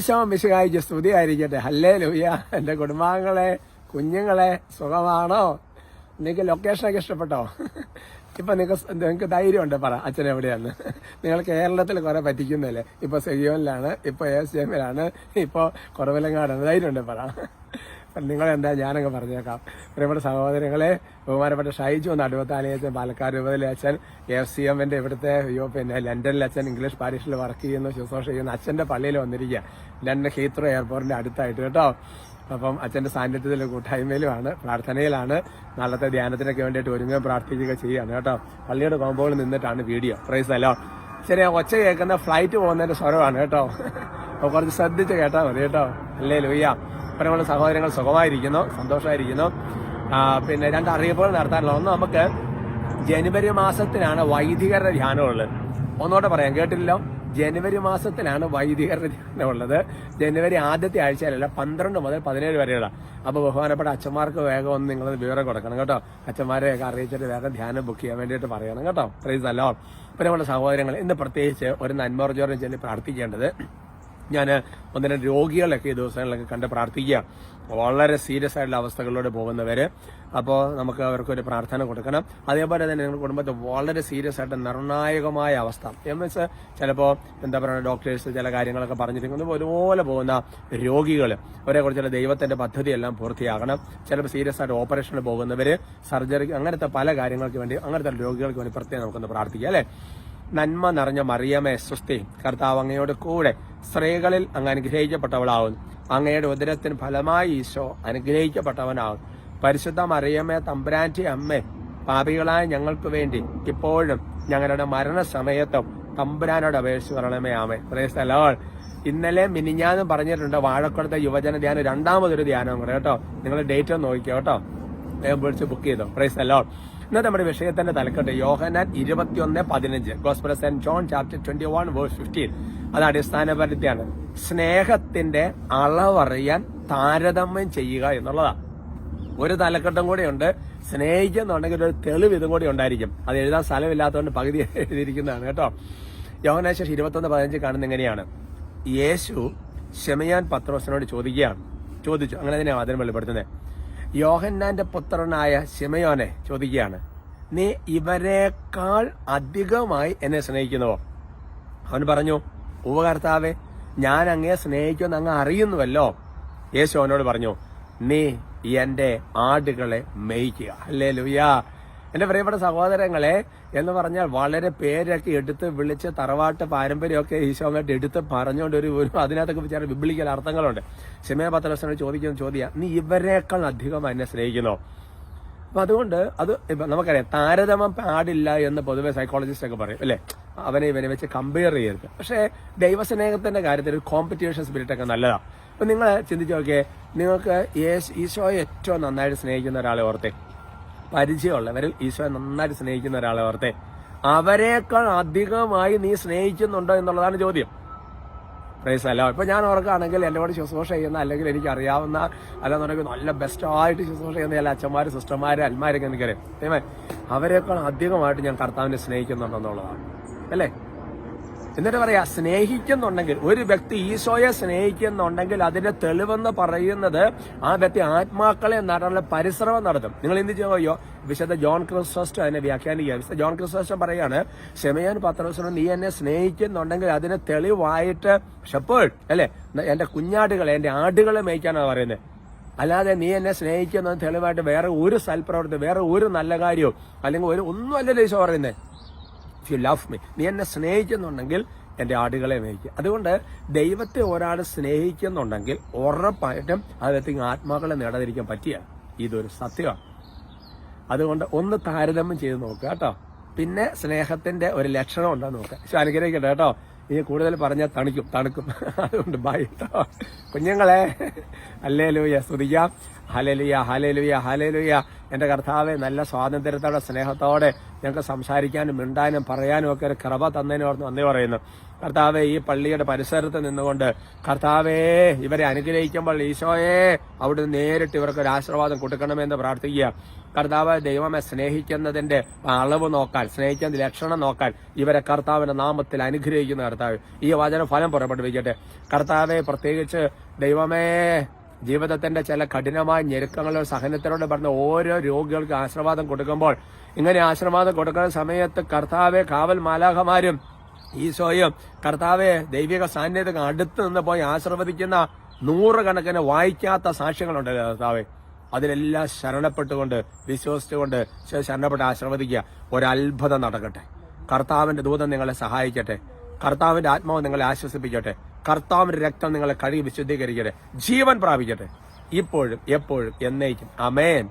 ഈശോ മിശുകായിക്ക് സ്തുതി ആയിരിക്കട്ടെ ഹല്ലേ ലൂയ എന്റെ കുടുംബാംഗങ്ങളെ കുഞ്ഞുങ്ങളെ സുഖമാണോ? നിങ്ങൾക്ക് ലൊക്കേഷനൊക്കെ ഇഷ്ടപ്പെട്ടോ? ഇപ്പം നിങ്ങൾക്ക് നിങ്ങൾക്ക് ധൈര്യമുണ്ട് പറ അച്ഛൻ എവിടെയാണ് നിങ്ങൾ കേരളത്തിൽ കുറെ പറ്റിക്കുന്നല്ലേ? ഇപ്പോൾ സെയ്യോനിലാണ് ഇപ്പോൾ എസ് ജി എമ്മിലാണ് ഇപ്പോൾ കുറവിലങ്ങാടാണ്. ധൈര്യമുണ്ട് പറ. നിങ്ങളെന്താ? ഞാനങ്ങ് പറഞ്ഞേക്കാം. പ്രിയപ്പെട്ട സഹോദരങ്ങളെ ബഹുമാനപ്പെട്ട ഷൈജു നടുവത്താലി അച്ഛൻ പാലക്കാട് രൂപതയിലെ അച്ഛൻ എഫ് സി എമ്മിന്റെ ഇവിടുത്തെ യോ പിന്നെ ലണ്ടനിലെ അച്ഛൻ ഇംഗ്ലീഷ് പാരീഷിൽ വർക്ക് ചെയ്യുന്ന ശുശ്രൂഷ ചെയ്യുന്ന. അച്ഛന്റെ പള്ളിയിൽ വന്നിരിക്കുക. ലണ്ടൻ ഹീത്രോ എയർപോർട്ടിന്റെ അടുത്തായിട്ട് കേട്ടോ. അപ്പം അച്ഛന്റെ സാന്നിധ്യത്തിൽ കൂട്ടായ്മയിലുമാണ് പ്രാർത്ഥനയിലാണ്. നാളത്തെ ധ്യാനത്തിനൊക്കെ വേണ്ടിയിട്ട് ഒരുങ്ങുകയും പ്രാർത്ഥിക്കുകയും ചെയ്യുകയാണ് കേട്ടോ. പള്ളിയുടെ കോമ്പൗണ്ടിൽ നിന്നിട്ടാണ് വീഡിയോ. പ്രൈസ് അല്ലോ ശരി ഒച്ച കേൾക്കുന്ന ഫ്ലൈറ്റ് പോകുന്നതിന്റെ സ്വരമാണ് കേട്ടോ. അപ്പോൾ കുറച്ച് ശ്രദ്ധിച്ച് കേട്ടാൽ മതി കേട്ടോ. അല്ലേ ലൂയ്യ നമ്മുടെ സഹോദരങ്ങൾ സുഖമായിരിക്കുന്നു സന്തോഷമായിരിക്കുന്നു. പിന്നെ രണ്ട് അറിയിപ്പുകൾ നടത്താനുള്ള ഒന്ന് നമുക്ക് ജനുവരി മാസത്തിലാണ് വൈദികരുടെ ധ്യാനമുള്ളത്. ഒന്നുകൂടെ പറയാം കേട്ടില്ലല്ലോ? ജനുവരി മാസത്തിലാണ് വൈദികരുടെ ധ്യാനമുള്ളത്. ജനുവരി ആദ്യത്തെ ആഴ്ചയിലല്ല പന്ത്രണ്ട് മുതൽ പതിനേഴ് വരെയുള്ള. അപ്പോൾ ബഹുമാനപ്പെട്ട അച്ഛന്മാർക്ക് വേഗം ഒന്ന് നിങ്ങൾ വിവരം കൊടുക്കണം കേട്ടോ. അച്ഛന്മാരെയൊക്കെ അറിയിച്ചിട്ട് വേഗം ധ്യാനം ബുക്ക് ചെയ്യാൻ വേണ്ടിയിട്ട് പറയണം കേട്ടോ. പ്രൈസ് അല്ലോ പിന്നെ നമ്മുടെ സഹോദരങ്ങൾ ഇന്ന് പ്രത്യേകിച്ച് ഒരു നന്മോർജോറിനെ ചെല്ലി പ്രാർത്ഥിക്കേണ്ടത് ഞാൻ ഒന്നിനെ രോഗികളൊക്കെ ഈ ദിവസങ്ങളിലൊക്കെ കണ്ട് പ്രാർത്ഥിക്കുക. വളരെ സീരിയസ് ആയിട്ടുള്ള അവസ്ഥകളിലൂടെ പോകുന്നവര്. അപ്പോൾ നമുക്ക് അവർക്കൊരു പ്രാർത്ഥന കൊടുക്കണം. അതേപോലെ തന്നെ നിങ്ങളുടെ കുടുംബത്തെ വളരെ സീരിയസ് ആയിട്ട് നിർണായകമായ അവസ്ഥ. എന്ന് വെച്ചാൽ ചിലപ്പോൾ എന്താ പറയുക ഡോക്ടേഴ്സ് ചില കാര്യങ്ങളൊക്കെ പറഞ്ഞിരിക്കുന്നത് ഒരുപോലെ പോകുന്ന രോഗികൾ ദൈവത്തിന്റെ പദ്ധതി എല്ലാം പൂർത്തിയാകണം. ചിലപ്പോൾ സീരിയസ് ആയിട്ട് ഓപ്പറേഷന് പോകുന്നവര് സർജറി അങ്ങനത്തെ പല കാര്യങ്ങൾക്ക് വേണ്ടി അങ്ങനത്തെ രോഗികൾക്ക് വേണ്ടി പ്രത്യേകം നമുക്കൊന്ന് പ്രാർത്ഥിക്കാം അല്ലേ? നന്മ നിറഞ്ഞ മറിയമേ സൃഷ്ടി. കർത്താവ് അങ്ങയോട് കൂടെ സ്ത്രീകളിൽ അങ്ങ് അനുഗ്രഹിക്കപ്പെട്ടവളാവുന്നു അങ്ങയുടെ ഉദരത്തിന് ഫലമായി ഈശോ അനുഗ്രഹിക്കപ്പെട്ടവനാവും പരിശുദ്ധ മറിയമേ തമ്പുരാന്റെ അമ്മ പാപികളായ ഞങ്ങൾക്ക് വേണ്ടി ഇപ്പോഴും ഞങ്ങളുടെ മരണസമയത്തും തമ്പുരാനോട് അപേക്ഷിച്ച് പറയണമേ ആമേ പ്രേസ്തലോൾ ഇന്നലെ മിനിഞ്ഞാന്ന് പറഞ്ഞിട്ടുണ്ട് വാഴക്കുളത്തെ യുവജന ധ്യാനം രണ്ടാമതൊരു ധ്യാനം കൂടെ കേട്ടോ? നിങ്ങൾ ഡേറ്റ് ഒന്ന് നോക്കിയോ കേട്ടോ? വിളിച്ച് ബുക്ക് ചെയ്തോ? പ്രൈസ് അലോൾ ഇന്നത്തെ നമ്മുടെ വിഷയത്തിന്റെ തലക്കെട്ട്. യോഹനാൻ ഇരുപത്തിയൊന്ന് പതിനഞ്ച്. Gospel saint John chapter twenty one verse fifteen അത് അടിസ്ഥാനപരത്തിയാണ്. സ്നേഹത്തിന്റെ അളവറിയാൻ താരതമ്യം ചെയ്യുക എന്നുള്ളതാണ് ഒരു തലക്കെട്ടും കൂടെയുണ്ട് സ്നേഹിക്കുന്നുണ്ടെങ്കിൽ ഒരു തെളിവ് ഇതും കൂടി ഉണ്ടായിരിക്കും. അത് എഴുതാൻ സ്ഥലമില്ലാത്തതുകൊണ്ട് പകുതി എഴുതിയിരിക്കുന്നതാണ് കേട്ടോ. യോഹനാശേഷം ഇരുപത്തൊന്ന് പതിനഞ്ച് കാണുന്ന എങ്ങനെയാണ്? യേശു ഷെമയാൻ പത്രോസിനോട് ചോദിക്കുകയാണ്. ചോദിച്ചു. അങ്ങനെ തന്നെയാണ് അതിന് വെളിപ്പെടുത്തുന്നത്. യോഹന്നാന്റെ പുത്രനായ ശിമയോനെ ചോദിക്കുകയാണ് നീ ഇവരെക്കാൾ അധികമായി എന്നെ സ്നേഹിക്കുന്നുവോ? അവൻ പറഞ്ഞു ഉപകർത്താവെ ഞാൻ അങ്ങയെ സ്നേഹിക്കുമെന്ന് അങ്ങ് അറിയുന്നുവല്ലോ. യേശു അവനോട് പറഞ്ഞു നീ എന്റെ ആടുകളെ മേയിക്കുക. അല്ലേ ലുയാ എന്റെ പ്രിയപ്പെട്ട സഹോദരങ്ങളെ എന്ന് പറഞ്ഞാൽ വളരെ പേരൊക്കെ എടുത്ത് വിളിച്ച് തറവാട്ട് പാരമ്പര്യമൊക്കെ ഈശോമായിട്ട് എടുത്ത് പറഞ്ഞുകൊണ്ട് ഒരു ഒരു അതിനകത്തൊക്കെ വിചാരം വിപിളിക്കൽ അർത്ഥങ്ങളുണ്ട്. സിമയ പത്രസനോട് ചോദിക്കുന്ന ചോദ്യം നീ ഇവരെക്കാൾ അധികം എന്നെ സ്നേഹിക്കുന്നു? അപ്പൊ അതുകൊണ്ട് അത് നമുക്കറിയാം താരതമ്യം പാടില്ല എന്ന് പൊതുവെ സൈക്കോളജിസ്റ്റ് ഒക്കെ പറയും അല്ലെ? അവനെ ഇവനെ വെച്ച് കമ്പയർ ചെയ്യരുത്. പക്ഷേ ദൈവസ്നേഹത്തിന്റെ കാര്യത്തിൽ ഒരു കോമ്പറ്റീഷൻ സ്പിരിറ്റ് ഒക്കെ നല്ലതാണ് അപ്പൊ നിങ്ങൾ ചിന്തിച്ചു നോക്കിയേ നിങ്ങൾക്ക് ഈശോയെ ഏറ്റവും നന്നായിട്ട് സ്നേഹിക്കുന്ന ഒരാളെ ഓർത്തേ. പരിചയമുള്ളവരിൽ ഈശോ നന്നായിട്ട് സ്നേഹിക്കുന്ന ഒരാളെ ഓർത്തെ. അവരെക്കാൾ അധികമായി നീ സ്നേഹിക്കുന്നുണ്ടോ എന്നുള്ളതാണ് ചോദ്യം. പ്രൈസ് അല്ല ഇപ്പൊ ഞാൻ ഓർക്കുകയാണെങ്കിൽ എന്റെ കൂടെ ശുശ്രൂഷ ചെയ്യുന്ന അല്ലെങ്കിൽ എനിക്ക് അറിയാവുന്ന അല്ലാന്നുണ്ടെങ്കിൽ നല്ല ബെസ്റ്റ് ആയിട്ട് ശുശ്രൂഷ ചെയ്യുന്ന എല്ലാ അച്ഛന്മാര് സിസ്റ്റർമാര് അൽമാരൊക്കെ എനിക്കറിയാം അവരെക്കാൾ അധികമായിട്ട് ഞാൻ കർത്താവിനെ സ്നേഹിക്കുന്നുണ്ടെന്നുള്ളതാണ് അല്ലേ? എന്നിട്ട് പറയാ സ്നേഹിക്കുന്നുണ്ടെങ്കിൽ ഒരു വ്യക്തി ഈശോയെ സ്നേഹിക്കുന്നുണ്ടെങ്കിൽ അതിന്റെ തെളിവെന്ന് പറയുന്നത് ആ വ്യക്തി ആത്മാക്കളെ നടന്ന പരിശ്രമം നടത്തും. നിങ്ങൾ എന്ത് ചെയ്യോ വിശുദ്ധ ജോൺ ക്രിസ്റ്റോസ്റ്റ് അതിനെ വ്യാഖ്യാനിക്കുക വിശുദ്ധ ജോൺ ക്രിസ്റ്റോസ്റ്റൻ പറയാണ് ഷെമയാൻ പത്രോസിനും നീ എന്നെ സ്നേഹിക്കുന്നുണ്ടെങ്കിൽ അതിന് തെളിവായിട്ട് ഷെപ്പേഡ് അല്ലെ? എന്റെ കുഞ്ഞാടുകളെ എന്റെ ആടുകളെ മേയ്ക്കാനാണ് പറയുന്നത്. അല്ലാതെ നീ എന്നെ സ്നേഹിക്കുന്ന തെളിവായിട്ട് വേറെ ഒരു സൽപ്രവർത്തി വേറെ ഒരു നല്ല കാര്യവും അല്ലെങ്കിൽ ഒരു ഒന്നും അല്ലല്ലോ ഈശോ പറയുന്നത്. യു ലവ് മീ നീ എന്നെ സ്നേഹിക്കുന്നുണ്ടെങ്കിൽ എന്റെ ആടുകളെ മേയ്ക്കുക അതുകൊണ്ട് ദൈവത്തെ ഒരാൾ സ്നേഹിക്കുന്നുണ്ടെങ്കിൽ ഉറപ്പായിട്ടും അദ്ദേഹത്തിന് ആത്മാക്കളെ നേടാതിരിക്കാൻ പറ്റിയ ഇതൊരു സത്യമാണ്. അതുകൊണ്ട് ഒന്ന് താരതമ്യം ചെയ്ത് നോക്കുക കേട്ടോ. പിന്നെ സ്നേഹത്തിന്റെ ഒരു ലക്ഷണം ഉണ്ടോ നോക്കുക. പക്ഷെ അനുഗ്രഹിക്കട്ടെ കേട്ടോ. ഇനി കൂടുതൽ പറഞ്ഞാൽ തണുക്കും തണുക്കും. അതുകൊണ്ട് ബൈ കേട്ടോ കുഞ്ഞുങ്ങളെ അല്ലേ ലൂയ സ്തുതിക്കാം. ഹലലുയ ഹലലുയ ഹലലുയ എന്റെ കർത്താവെ നല്ല സ്വാതന്ത്ര്യത്തോടെ സ്നേഹത്തോടെ ഞങ്ങൾക്ക് സംസാരിക്കാനും മിണ്ടാനും പറയാനും ഒക്കെ ഒരു കൃപ തന്നതിന് ഓർന്ന് നന്ദി പറയുന്നു. കർത്താവെ ഈ പള്ളിയുടെ പരിസരത്ത് നിന്നുകൊണ്ട് കർത്താവേ ഇവരെ അനുഗ്രഹിക്കുമ്പോൾ ഈശോയെ അവിടുന്ന് നേരിട്ട് ഇവർക്ക് ഒരു ആശീർവാദം കൊടുക്കണമെന്ന് പ്രാർത്ഥിക്കുക. കർത്താവ് ദൈവമെ സ്നേഹിക്കുന്നതിന്റെ അളവ് നോക്കാൻ സ്നേഹിക്കുന്ന ലക്ഷണം നോക്കാൻ ഇവരെ കർത്താവിന്റെ നാമത്തിൽ അനുഗ്രഹിക്കുന്ന കർത്താവ്. ഈ വചന ഫലം പുറപ്പെടുവിക്കട്ടെ. കർത്താവെ പ്രത്യേകിച്ച് ദൈവമേ ജീവിതത്തിന്റെ ചില കഠിനമായ ഞെരുക്കങ്ങളോ സഹനത്തിനോട് പറഞ്ഞ ഓരോ രോഗികൾക്ക് ആശീർവാദം കൊടുക്കുമ്പോൾ ഇങ്ങനെ ആശീർവാദം കൊടുക്കുന്ന സമയത്ത് കർത്താവെ കാവൽ മാലാഖമാരും ഈശോയും കർത്താവെ ദൈവിക സാന്നിധ്യം അടുത്ത് നിന്ന് പോയി ആശീർവദിക്കുന്ന നൂറുകണക്കിന് വായിക്കാത്ത സാക്ഷ്യങ്ങളുണ്ട് കർത്താവെ. അതിലെല്ലാം ശരണപ്പെട്ടുകൊണ്ട് വിശ്വസിച്ചുകൊണ്ട് ശരണപ്പെട്ട് ആശീർവദിക്കുക. ഒരത്ഭുതം നടക്കട്ടെ. കർത്താവിന്റെ ദൂതം നിങ്ങളെ സഹായിക്കട്ടെ. കർത്താവിന്റെ ആത്മാവ് നിങ്ങളെ ആശ്വസിപ്പിക്കട്ടെ. കർത്താവിന്റെ രക്തം നിങ്ങളെ കഴുകി വിശുദ്ധീകരിക്കട്ടെ. ജീവൻ പ്രാപിക്കട്ടെ. ഇപ്പോഴും എപ്പോഴും എന്നേക്കും. അമേൻ